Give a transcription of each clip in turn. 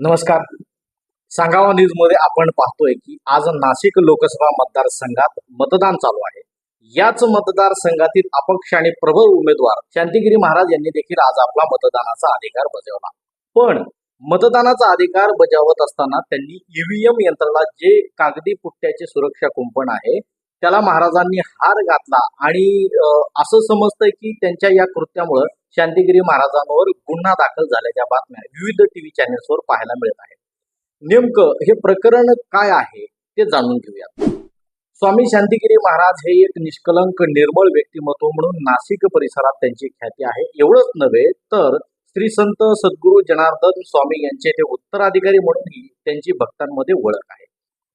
नमस्कार. सांगावा न्यूजमध्ये आपण पाहतोय की आज नाशिक लोकसभा मतदारसंघात मतदान चालू आहे. याच मतदारसंघातील अपक्ष आणि प्रबळ उमेदवार शांतिगिरी महाराज यांनी देखील आज आपला मतदानाचा अधिकार बजावला. पण मतदानाचा अधिकार बजावत असताना त्यांनी ईव्हीएम यंत्राला जे कागदी पुट्ट्याचे सुरक्षा कुंपण आहे त्याला महाराजांनी हार घातला. आणि असं समजतंय की त्यांच्या या कृत्यामुळं शांतिगिरी महाराजांवर गुन्हा दाखल झाल्याच्या बातम्या विविध टीव्ही चॅनेल्सवर पाहायला मिळत आहेत. नेमकं हे प्रकरण काय आहे ते जाणून घेऊयात. स्वामी शांतिगिरी महाराज हे एक निष्कलंक निर्मळ व्यक्तिमत्व म्हणून नाशिक परिसरात त्यांची ख्याती आहे. एवढंच नव्हे तर श्री संत सद्गुरू जनार्दन स्वामी यांचे ते उत्तराधिकारी म्हणूनही त्यांची भक्तांमध्ये ओळख आहे.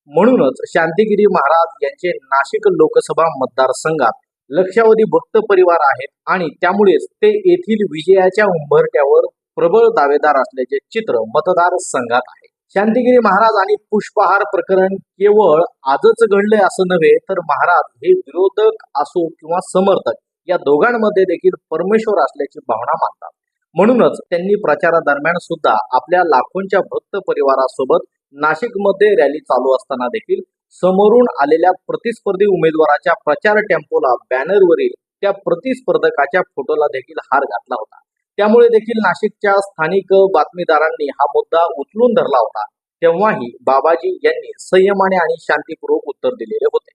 म्हणूनच शांतिगिरी महाराज यांचे नाशिक लोकसभा मतदारसंघात लक्षावधी भक्त परिवार आहेत आणि त्यामुळेच ते येथील विजयाच्या उंबरट्यावर प्रबळ दावेदार असल्याचे चित्र मतदार संघात आहे. शांतिगिरी महाराज आणि पुष्पहार प्रकरण केवळ आजच घडले असं नव्हे तर महाराज हे विरोधक असो किंवा समर्थक या दोघांमध्ये देखील परमेश्वर असल्याची भावना मानतात. म्हणूनच त्यांनी प्रचारादरम्यान सुद्धा आपल्या लाखोंच्या भक्त परिवारासोबत नाशिकमध्ये रॅली चालू असताना देखील समोरून आलेल्या प्रतिस्पर्धी उमेदवाराच्या प्रचार टेम्पोला बॅनरवरील त्या प्रतिस्पर्धकाच्या फोटोला देखील हार घातला होता. त्यामुळे देखील नाशिकच्या स्थानिक बातमीदारांनी हा मुद्दा उचलून धरला होता. तेव्हाही बाबाजी यांनी संयमाने आणि शांतीपूर्वक उत्तर दिलेले होते.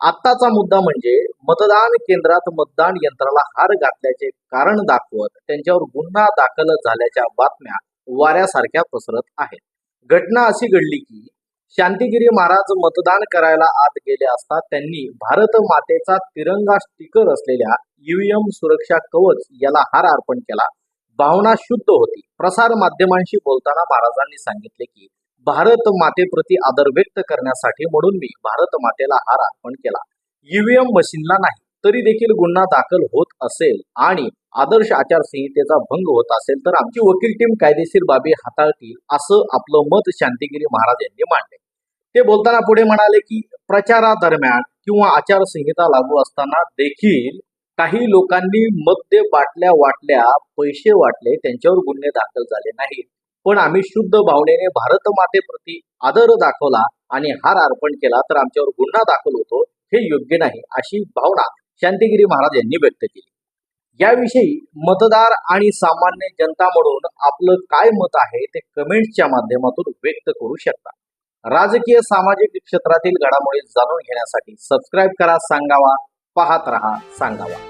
आत्ताचा मुद्दा म्हणजे मतदान केंद्रात मतदान यंत्राला हार घातल्याचे कारण दाखवत त्यांच्यावर गुन्हा दाखल झाल्याच्या बातम्या वाऱ्यासारख्या पसरत आहेत. घटना अशी घडली की शांतिगिरी महाराज मतदान करायला आत गेले असता त्यांनी भारत मातेचा तिरंगा स्टिकर असलेल्या ईव्हीएम सुरक्षा कवच याला हार अर्पण केला. भावना शुद्ध होती. प्रसार माध्यमांशी बोलताना महाराजांनी सांगितले की भारत मातेप्रती आदर व्यक्त करण्यासाठी म्हणून मी भारत मातेला हार अर्पण केला. ईव्हीएम मशीनला नाही. तरी देखील गुन्हा दाखल होत असेल आणि आदर्श आचारसंहितेचा भंग होत असेल तर आमची वकील टीम कायदेशीर बाबी हाताळतील असं आपलं मत शांतिगिरी महाराज यांनी मांडले. ते बोलताना पुढे म्हणाले की प्रचारादरम्यान किंवा आचारसंहिता लागू असताना देखील काही लोकांनी मद्य बाटल्या वाटल्या पैसे वाटले त्यांच्यावर गुन्हे दाखल झाले नाहीत. पण आम्ही शुद्ध भावनेने भारत मातेप्रती आदर दाखवला आणि हार अर्पण केला तर आमच्यावर गुन्हा दाखल होतो हे योग्य नाही अशी भावना शांतिगिरी महाराज यांनी व्यक्त केली. याविषयी मतदार आणि सामान्य जनता म्हणून आपलं काय मत आहे ते कमेंट्सच्या माध्यमातून व्यक्त करू शकता. राजकीय सामाजिक क्षेत्रातील घडामोडी जाणून घेण्यासाठी सबस्क्राईब करा सांगावा पाहत रहा सांगावा.